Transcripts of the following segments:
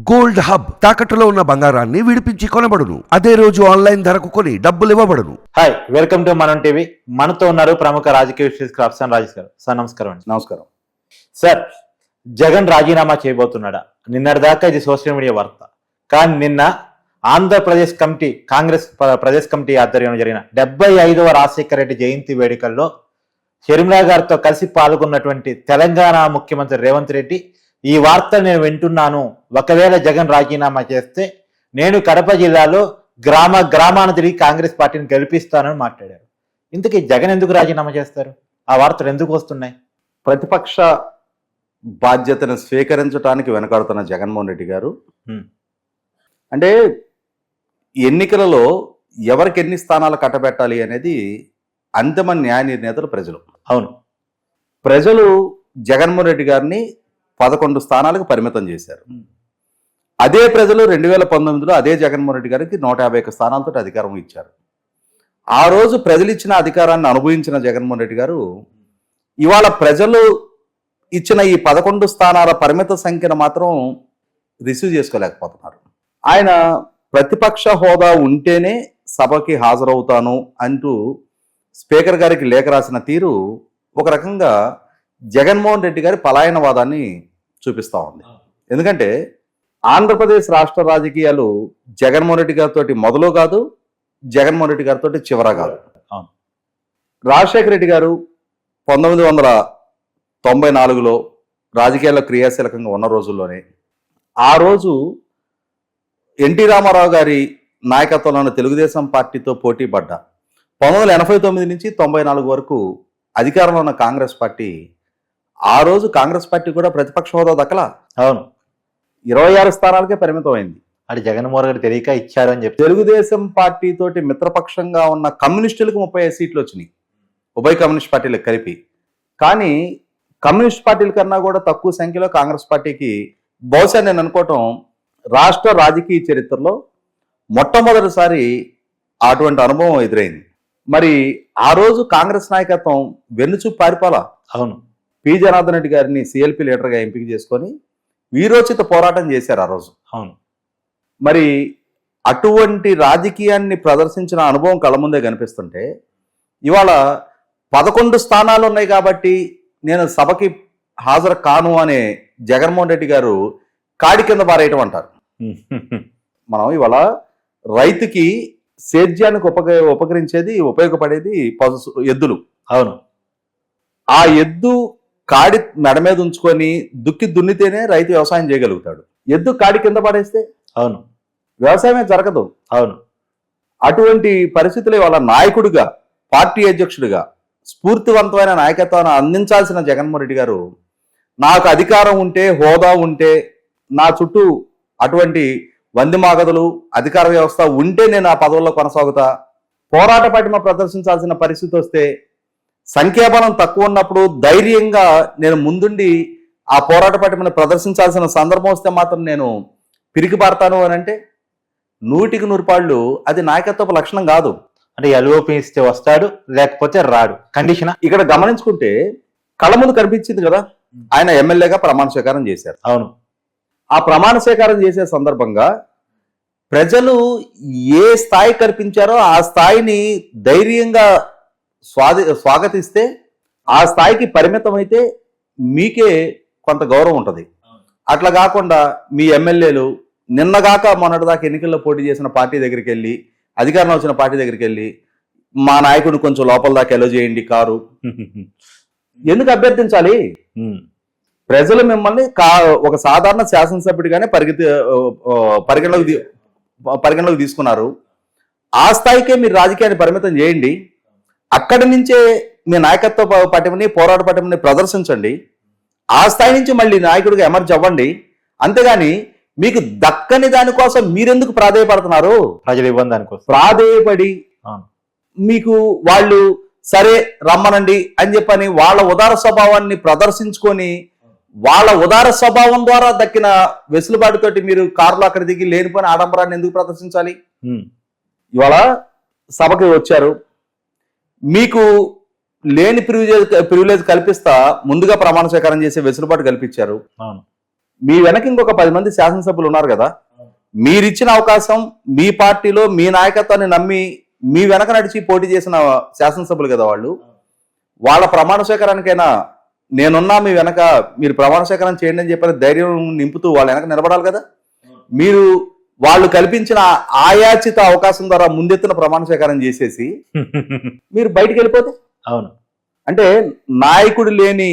Gold hub తాకట్టులో ఉన్న బంగారాన్ని విడిపించి కొనబడును. అదే రోజు ఆన్లైన్ ధరకు కొని డబ్బులు ఇవ్వబడును. Hi welcome to Manam TV. మనతో ఉన్నారు ప్రముఖ రాజకీయ విశ్లేషకులు అఫ్సాన్ రాజేష్ గారు. సార్ నమస్కారం అండి. నమస్కారం. సార్ జగన్ రాజీనామా చేయబోతున్నాడా? నిన్నటిదాకా ఇది సోషల్ మీడియా వార్త. కానీ నిన్న ఆంధ్రప్రదేశ్ కమిటీ కాంగ్రెస్ ప్ర- ప్రదేశ్ కమిటీ ఆధ్వర్యంలో జరిగిన డెబ్బై ఐదవ రాజశేఖర రెడ్డి జయంతి వేడుకల్లో షర్మిలా గారితో కలిసి పాల్గొన్నటువంటి తెలంగాణ ముఖ్యమంత్రి రేవంత్ రెడ్డి ఈ వార్త నేను వింటున్నాను. ఒకవేళ జగన్ రాజీనామా చేస్తే నేను కడప జిల్లాలో గ్రామ గ్రామాన్ని తిరిగి కాంగ్రెస్ పార్టీని గెలిపిస్తానని మాట్లాడారు. ఇంతకీ జగన్ ఎందుకు రాజీనామా చేస్తారు? ఆ వార్తలు ఎందుకు వస్తున్నాయి? ప్రతిపక్ష బాధ్యతను స్వీకరించడానికి వెనకాడుతున్న జగన్మోహన్ రెడ్డి గారు. అంటే ఎన్నికలలో ఎవరికి ఎన్ని స్థానాలు కట్టబెట్టాలి అనేది అంతిమ న్యాయ నిర్ణేతలు ప్రజలు. అవును. ప్రజలు జగన్మోహన్ రెడ్డి గారిని పదకొండు స్థానాలకు పరిమితం చేశారు. అదే ప్రజలు రెండు వేల పంతొమ్మిదిలో అదే జగన్మోహన్ రెడ్డి గారికి నూట యాభై ఒక్క స్థానాలతో అధికారం ఇచ్చారు. ఆ రోజు ప్రజలు ఇచ్చిన అధికారాన్ని అనుభవించిన జగన్మోహన్ రెడ్డి గారు ఇవాళ ప్రజలు ఇచ్చిన ఈ పదకొండు స్థానాల పరిమిత సంఖ్యను మాత్రం రిసీవ్ చేసుకోలేకపోతున్నారు. ఆయన ప్రతిపక్ష హోదా ఉంటేనే సభకి హాజరవుతాను అంటూ స్పీకర్ గారికి లేఖ రాసిన తీరు ఒక రకంగా జగన్మోహన్ రెడ్డి గారి పలాయనవాదాన్ని చూపిస్తా ఉంది. ఎందుకంటే ఆంధ్రప్రదేశ్ రాష్ట్ర రాజకీయాలు జగన్మోహన్ రెడ్డి గారితో మొదలు కాదు జగన్మోహన్ రెడ్డి గారితో చివర కాదు. రాజశేఖర రెడ్డి గారు పంతొమ్మిది వందల తొంభై నాలుగులో రాజకీయాల్లో క్రియాశీలకంగా ఉన్న రోజుల్లోనే ఆ రోజు ఎన్టీ రామారావు గారి నాయకత్వంలోని తెలుగుదేశం పార్టీతో పోటీ పడ్డ. పంతొమ్మిది వందల ఎనభై తొమ్మిది నుంచి తొంభై నాలుగు వరకు అధికారంలో ఉన్న కాంగ్రెస్ పార్టీ ఆ రోజు కాంగ్రెస్ పార్టీ కూడా ప్రతిపక్ష హోదా దక్కల? అవును. ఇరవై ఆరు స్థానాలకే పరిమితం అయింది అది జగన్మోహన్ రెడ్డి తెలియక ఇచ్చారు అని చెప్పి. తెలుగుదేశం పార్టీ తోటి మిత్రపక్షంగా ఉన్న కమ్యూనిస్టులకు ముప్పై ఐదు సీట్లు వచ్చినాయి. ఉభయ కమ్యూనిస్ట్ పార్టీలకు కలిపి. కానీ కమ్యూనిస్ట్ పార్టీల కన్నా కూడా తక్కువ సంఖ్యలో కాంగ్రెస్ పార్టీకి బహుశా నేను అనుకోవటం రాష్ట్ర రాజకీయ చరిత్రలో మొట్టమొదటిసారి అటువంటి అనుభవం ఎదురైంది. మరి ఆ రోజు కాంగ్రెస్ నాయకత్వం వెన్నుచూ పారిపోలా? అవును. పి. జనార్దన్ రెడ్డి గారిని సిఎల్పి లీడర్గా ఎంపిక చేసుకొని వీరోచిత పోరాటం చేశారు ఆ రోజు. అవును. మరి అటువంటి రాజకీయాన్ని ప్రదర్శించిన అనుభవం కళ్ళ ముందే కనిపిస్తుంటే ఇవాళ పదకొండు స్థానాలు ఉన్నాయి కాబట్టి నేను సభకి హాజరు కాను అనే జగన్మోహన్ రెడ్డి గారు కాడి కింద పారేయటం అంటారు. మనం ఇవాళ రైతుకి సేద్యానికి ఉపక ఉపకరించేది ఉపయోగపడేది పశు ఎద్దులు. అవును. ఆ ఎద్దు కాడి మెడ మీద ఉంచుకొని దుక్కి దున్నితేనే రైతు వ్యవసాయం చేయగలుగుతాడు. ఎద్దు కాడి కింద పడేస్తే? అవును. వ్యవసాయమే జరగదు. అవును. అటువంటి పరిస్థితులు వాళ్ళ నాయకుడిగా పార్టీ అధ్యక్షుడిగా స్ఫూర్తివంతమైన నాయకత్వాన్ని అందించాల్సిన జగన్మోహన్ రెడ్డి గారు నాకు అధికారం ఉంటే హోదా ఉంటే నా చుట్టూ అటువంటి వందిమాగదులు అధికార వ్యవస్థ ఉంటే నేను ఆ పదవుల్లో కొనసాగుతా పోరాట పటిమ ప్రదర్శించాల్సిన పరిస్థితి వస్తే సంఖ్యాబలం తక్కువ ఉన్నప్పుడు ధైర్యంగా నేను ముందుండి ఆ పోరాట పటిమను ప్రదర్శించాల్సిన సందర్భం వస్తే మాత్రం నేను పిరికి పడతాను అని అంటే నూటికి నూరుపాళ్ళు అది నాయకత్వపు లక్షణం కాదు. అంటే ఎల్ఓపి ఇస్తే వస్తాడు లేకపోతే రాడు. కండిషన్? ఇక్కడ గమనించుకుంటే కళ్ళ ముందు కనిపించింది కదా ఆయన ఎమ్మెల్యేగా ప్రమాణ స్వీకారం చేశారు. అవును. ఆ ప్రమాణ స్వీకారం చేసే సందర్భంగా ప్రజలు ఏ స్థాయి కల్పించారో ఆ స్థాయిని ధైర్యంగా స్వాది స్వాగతిస్తే ఆ స్థాయికి పరిమితమైతే మీకే కొంత గౌరవం ఉంటుంది. అట్లా కాకుండా మీ ఎమ్మెల్యేలు నిన్నగాక మొన్నటిదాకా ఎన్నికల్లో పోటీ చేసిన పార్టీ దగ్గరికి వెళ్ళి అధికారంలో వచ్చిన పార్టీ దగ్గరికి వెళ్ళి మా నాయకుడిని కొంచెం లోపల దాకా ఎలో చేయండి కారు. ఎందుకు అభ్యర్థించాలి. ప్రజలు మిమ్మల్ని కా ఒక సాధారణ శాసనసభ్యుడిగానే పరిగెత్తి పరిగణలోకి పరిగణలోకి తీసుకున్నారు. ఆ స్థాయికే మీరు రాజకీయాన్ని పరిమితం చేయండి. అక్కడి నుంచే మీ నాయకత్వ పటిమని పోరాట పటిమని ప్రదర్శించండి. ఆ స్థాయి నుంచి మళ్ళీ నాయకుడిగా ఎమర్జ్ అవ్వండి. అంతేగాని మీకు దక్కని దానికోసం మీరెందుకు ప్రాధేయపడుతున్నారు? ప్రజలు ఇవ్వని దానికోసం ప్రాధేయపడి మీకు వాళ్ళు సరే రమ్మనండి అని చెప్పని వాళ్ళ ఉదార స్వభావాన్ని ప్రదర్శించుకొని వాళ్ళ ఉదార స్వభావం ద్వారా దక్కిన వెసులుబాటుతోటి మీరు కారులో అక్కడ దిగి లేనిపోయిన ఆడంబరాన్ని ఎందుకు ప్రదర్శించాలి. ఇవాళ సభకి వచ్చారు. మీకు లేని ప్రివిలేజ్ ప్రివిలేజ్ కల్పిస్తా ముందుగా ప్రమాణ స్వీకారం చేసే వెసులుబాటు కల్పించారు. మీ వెనక ఇంకొక పది మంది శాసనసభ్యులు ఉన్నారు కదా? మీరిచ్చిన అవకాశం మీ పార్టీలో మీ నాయకత్వాన్ని నమ్మి మీ వెనక నడిచి పోటీ చేసిన శాసనసభ్యులు కదా వాళ్ళు? వాళ్ళ ప్రమాణ స్వీకారానికైనా నేనున్నా మీ వెనక మీరు ప్రమాణ స్వీకారం చేయండి అని చెప్పిన ధైర్యం నింపుతూ వాళ్ళ వెనక నిలబడాలి కదా? మీరు వాళ్ళు కల్పించిన ఆయాచిత అవకాశం ద్వారా ముందెత్తున ప్రమాణ స్వీకారం చేసేసి మీరు బయటికి వెళ్ళిపోతే? అవును. అంటే నాయకుడు లేని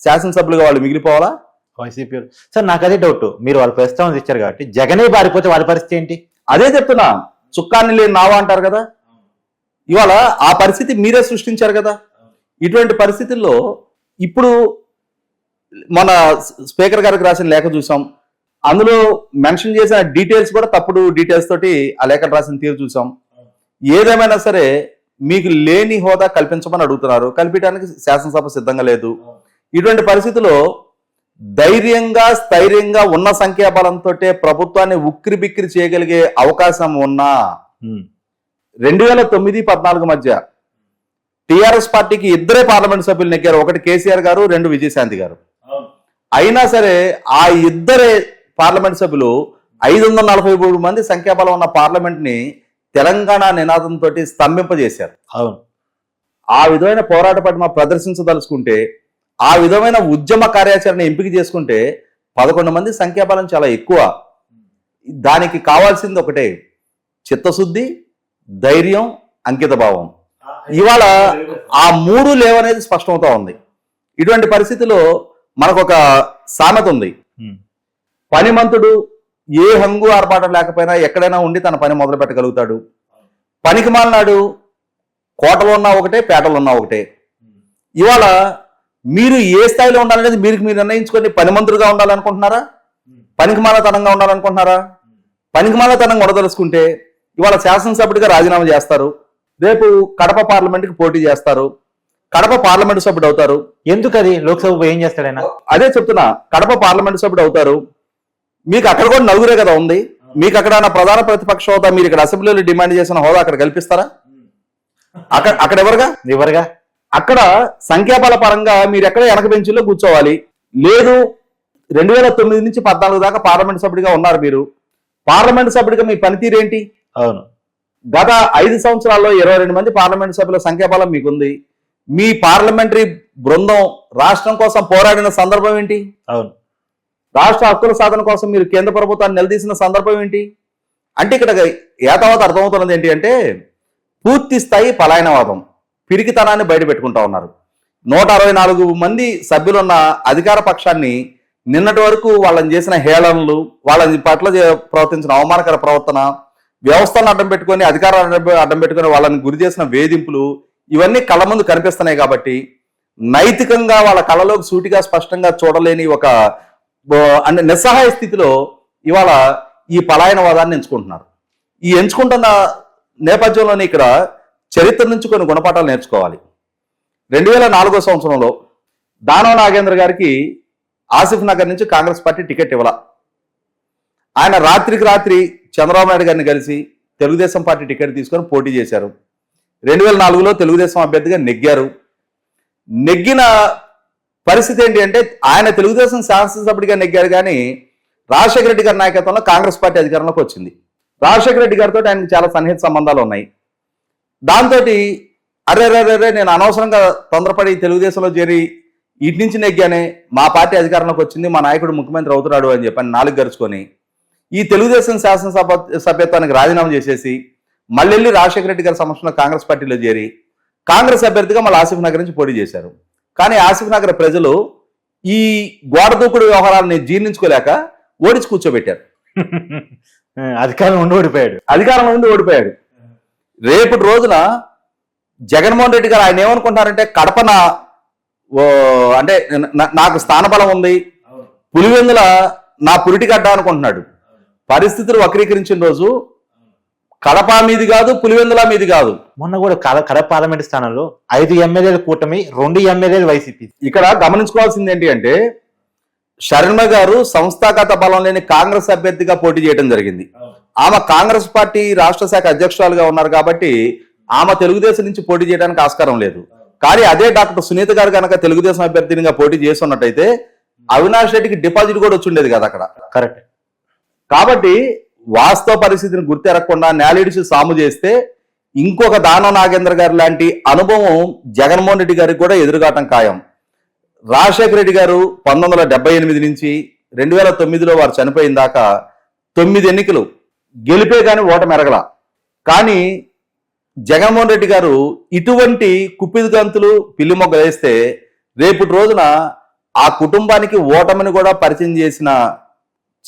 శాసనసభ్యులుగా వాళ్ళు మిగిలిపోవాలా? వైసీపీ సార్ నాకు అదే డౌట్ మీరు వాళ్ళ ప్రస్తావన ఇచ్చారు కాబట్టి జగనే పారిపోతే వాళ్ళ పరిస్థితి ఏంటి? అదే చెప్తున్నా. చుక్కాన్ని లేని నావా అంటారు కదా? ఇవాళ ఆ పరిస్థితి మీరే సృష్టించారు కదా? ఇటువంటి పరిస్థితుల్లో ఇప్పుడు మన స్పీకర్ గారికి రాసిన లేఖ చూసాం. అందులో మెన్షన్ చేసిన డీటెయిల్స్ కూడా తప్పుడు డీటెయిల్స్ తోటి ఆ లేఖ రాసిన తీరు చూసాం. ఏదేమైనా సరే మీకు లేని హోదా కల్పించమని అడుగుతున్నారు. కల్పించడానికి శాసనసభ సిద్ధంగా లేదు. ఇటువంటి పరిస్థితుల్లో ధైర్యంగా స్థైర్యంగా ఉన్న సంఖ్యాబలంతో ప్రభుత్వాన్ని ఉక్కిరి బిక్కిరి చేయగలిగే అవకాశం ఉన్నా రెండు వేల తొమ్మిది పద్నాలుగు మధ్య టిఆర్ఎస్ పార్టీకి ఇద్దరే పార్లమెంట్ సభ్యులు నెగ్గారు. ఒకటి కేసీఆర్ గారు రెండు విజయశాంతి గారు. అయినా సరే ఆ ఇద్దరే పార్లమెంట్ సభ్యులు ఐదు వందల నలభై మూడు మంది సంఖ్యాబలం ఉన్న పార్లమెంట్ని తెలంగాణ నినాదంతో స్తంభింపజేశారు. అవును. ఆ విధమైన పోరాట పటిమ ప్రదర్శించదలుచుకుంటే ఆ విధమైన ఉద్యమ కార్యాచరణ ఎంపిక చేసుకుంటే పదకొండు మంది సంఖ్యాబలం చాలా ఎక్కువ. దానికి కావాల్సింది ఒకటే చిత్తశుద్ధి ధైర్యం అంకిత భావం ఇవాళ ఆ మూడు లేవనేది స్పష్టమవుతా ఉంది. ఇటువంటి పరిస్థితిలో మనకు ఒక సామెత ఉంది. పనిమంతుడు ఏ హంగు ఆర్పాటం లేకపోయినా ఎక్కడైనా ఉండి తన పని మొదలు పెట్టగలుగుతాడు. పనికి మాలినాడు కోటలో ఉన్నా ఒకటే పేటలో ఉన్నా ఒకటే. ఇవాళ మీరు ఏ స్థాయిలో ఉండాలనేది మీరు మీరు నిర్ణయించుకొని పనిమంతుడుగా ఉండాలనుకుంటున్నారా? పనికి మాలతనంగా ఉండాలనుకుంటున్నారా? పనికి మాలతనంగా ఉండదలుచుకుంటే ఇవాళ శాసనసభ్యుడిగా రాజీనామా చేస్తారు. రేపు కడప పార్లమెంట్కి పోటీ చేస్తారు. కడప పార్లమెంట్ సభ్యుడు అవుతారు. ఎందుకు అది లోక్సభ ఏం చేస్తాడు ఆయన? అదే చెప్తున్నా కడప పార్లమెంట్ సభ్యుడు అవుతారు. మీకు అక్కడ కూడా నలుగురే కదా ఉంది. మీకు అక్కడ ప్రధాన ప్రతిపక్ష హోదా మీరు ఇక్కడ అసెంబ్లీలో డిమాండ్ చేసిన హోదా అక్కడ కల్పిస్తారా? అక్కడ అక్కడ ఎవరుగా? ఎవరుగా? అక్కడ సంఖ్యాబల పరంగా మీరు ఎక్కడ వెనక బెంచుల్లో కూర్చోవాలి. లేదు రెండు వేల తొమ్మిది నుంచి పద్నాలుగు దాకా పార్లమెంట్ సభ్యుడిగా ఉన్నారు మీరు. పార్లమెంట్ సభ్యుడిగా మీ పనితీరు ఏంటి? అవును. గత ఐదు సంవత్సరాల్లో ఇరవై రెండు మంది పార్లమెంట్ సభ్యుల సంఖ్యాబలం మీకుంది. మీ పార్లమెంటరీ బృందం రాష్ట్రం కోసం పోరాడిన సందర్భం ఏంటి? అవును. రాష్ట్ర హక్కుల సాధన కోసం మీరు కేంద్ర ప్రభుత్వాన్ని నిలదీసిన సందర్భం ఏంటి? అంటే ఇక్కడ ఏతావత అర్థమవుతున్నది ఏంటి అంటే పూర్తి స్థాయి పలాయనవాదం పిరికితనాన్ని బయట పెట్టుకుంటా ఉన్నారు. నూట అరవై నాలుగు మంది సభ్యులున్న అధికార పక్షాన్ని నిన్నటి వరకు వాళ్ళని చేసిన హేళనలు వాళ్ళని పట్ల ప్రవర్తించిన అవమానకర ప్రవర్తన వ్యవస్థలను అడ్డం పెట్టుకొని అధికారాలను అడ్డం- అడ్డం పెట్టుకొని వాళ్ళని గురి చేసిన వేధింపులు ఇవన్నీ కళ్ళ ముందు కనిపిస్తున్నాయి కాబట్టి నైతికంగా వాళ్ళ కళలోకి సూటిగా స్పష్టంగా చూడలేని ఒక అంటే నిస్సహాయ స్థితిలో ఇవాళ ఈ పలాయనవాదాన్ని ఎంచుకుంటున్నారు. ఈ ఎంచుకుంటున్న నేపథ్యంలోనే ఇక్కడ చరిత్ర నుంచి కొన్ని గుణపాఠాలు నేర్చుకోవాలి. రెండు వేల నాలుగో సంవత్సరంలో దానవ నాగేంద్ర గారికి ఆసిఫ్ నగర్ నుంచి కాంగ్రెస్ పార్టీ టికెట్ ఇవ్వాల. ఆయన రాత్రికి రాత్రి చంద్రబాబు నాయుడు గారిని కలిసి తెలుగుదేశం పార్టీ టికెట్ తీసుకొని పోటీ చేశారు. రెండు వేల నాలుగులో తెలుగుదేశం అభ్యర్థిగా నెగ్గారు. నెగ్గిన పరిస్థితి ఏంటి అంటే ఆయన తెలుగుదేశం శాసనసభ్యుడిగా నెగ్గాడు కానీ రాజశేఖర రెడ్డి గారి నాయకత్వంలో కాంగ్రెస్ పార్టీ అధికారంలోకి వచ్చింది. రాజశేఖర రెడ్డి గారితో ఆయన చాలా సన్నిహిత సంబంధాలు ఉన్నాయి. దాంతో అరే అరే నేను అనవసరంగా తొందరపడి తెలుగుదేశంలో చేరి ఇటు నుంచి నెగ్గానే మా పార్టీ అధికారంలోకి వచ్చింది మా నాయకుడు ముఖ్యమంత్రి అవుతున్నాడు అని చెప్పని నాలుగు గరుచుకొని ఈ తెలుగుదేశం శాసనసభ సభ్యత్వానికి రాజీనామా చేసేసి మళ్ళీ రాజశేఖర రెడ్డి గారి సమక్షంలో కాంగ్రెస్ పార్టీలో చేరి కాంగ్రెస్ అభ్యర్థిగా మళ్ళీ ఆసిఫ్ నగర్ నుంచి పోటీ చేశారు. కానీ ఆసిఫ్ నగర్ ప్రజలు ఈ గోడ దూకుడు వ్యవహారాన్ని జీర్ణించుకోలేక ఓడించి కూర్చోబెట్టారు. అధికారం ఉండి ఓడిపోయాడు. అధికారం నుండి ఓడిపోయాడు. రేపటి రోజున జగన్మోహన్ రెడ్డి గారు ఆయన ఏమనుకుంటారంటే కడపన ఓ అంటే నాకు స్థానబలం ఉంది పులివెందుల నా పురిటి గడ్డ అనుకుంటున్నాడు. పరిస్థితులు వక్రీకరించిన రోజు కడప మీది కాదు పులివెందుల మీది కాదు. మొన్న కూడా కడ కడప పార్లమెంట్ స్థానంలో ఐదు ఎమ్మెల్యేల కూటమి రెండు ఎమ్మెల్యేలు వైసీపీ. ఇక్కడ గమనించుకోవాల్సింది ఏంటి అంటే శర్మ గారు సంస్థాగత బలం లేని కాంగ్రెస్ అభ్యర్థిగా పోటీ చేయడం జరిగింది. ఆమె కాంగ్రెస్ పార్టీ రాష్ట్ర శాఖ అధ్యక్షురాలుగా ఉన్నారు కాబట్టి ఆమె తెలుగుదేశం నుంచి పోటీ చేయడానికి ఆస్కారం లేదు. కానీ అదే డాక్టర్ సునీత గారు కనుక తెలుగుదేశం అభ్యర్థినిగా పోటీ చేస్తున్నట్టయితే అవినాష్ రెడ్డికి డిపాజిట్ కూడా వచ్చి ఉండేది కదా అక్కడ. కరెక్ట్. కాబట్టి వాస్తవ పరిస్థితిని గుర్తెరగకుండా నేలిడిసి సాము చేస్తే ఇంకొక దానం నాగేంద్ర గారు లాంటి అనుభవం జగన్మోహన్ రెడ్డి గారికి కూడా ఎదురుగాటం ఖాయం. రాజశేఖర రెడ్డి గారు పంతొమ్మిది వందల ఎనిమిది నుంచి రెండు వేల తొమ్మిదిలో వారు చనిపోయిన దాకా తొమ్మిది ఎన్నికలు గెలిపే కానీ ఓటమి ఎరగల. కానీ జగన్మోహన్ రెడ్డి గారు ఇటువంటి కుప్పిదిగంతులు పిల్లి మొగ్గలు వేస్తే రేపటి రోజున ఆ కుటుంబానికి ఓటమిని కూడా పరిచయం చేసిన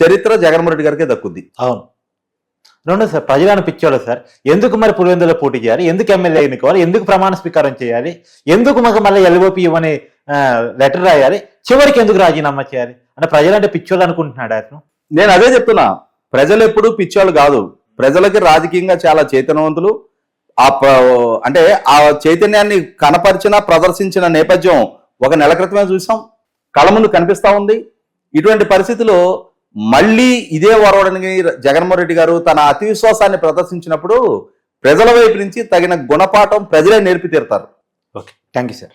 చరిత్ర జగన్మోహన్ రెడ్డి గారికే దక్కుద్ది. అవును. రెండు సార్ ప్రజలను పిచ్చోళ్ళు సార్. ఎందుకు మరి పులివెందులో పోటీ చేయాలి? ఎందుకు ఎమ్మెల్యే ఎన్నుకోవాలి? ఎందుకు ప్రమాణ స్వీకారం చేయాలి? ఎందుకు మాకు మళ్ళీ ఎల్ఓపి ఇవ్వని లెటర్ రాయాలి? చివరికి ఎందుకు రాజీనామా చేయాలి? అంటే ప్రజలంటే పిచ్చోళ్ళు అనుకుంటున్నాడు అతను. నేను అదే చెప్తున్నా. ప్రజలు ఎప్పుడు పిచ్చోళ్ళు కాదు. ప్రజలకి రాజకీయంగా చాలా చైతన్యవంతులు. ఆ అంటే ఆ చైతన్యాన్ని కనపరిచిన ప్రదర్శించిన నేపథ్యం ఒక నెల క్రితమే చూసాం. కళ్ళ ముందు కనిపిస్తా ఉంది. ఇటువంటి పరిస్థితిలో మళ్ళీ ఇదే వరవడని జగన్మోహన్ రెడ్డి గారు తన అతి విశ్వాసాన్ని ప్రదర్శించినప్పుడు ప్రజల వైపు నుంచి తగిన గుణపాఠం ప్రజలే నేర్పి తీరుతారు. ఓకే. Thank you sir.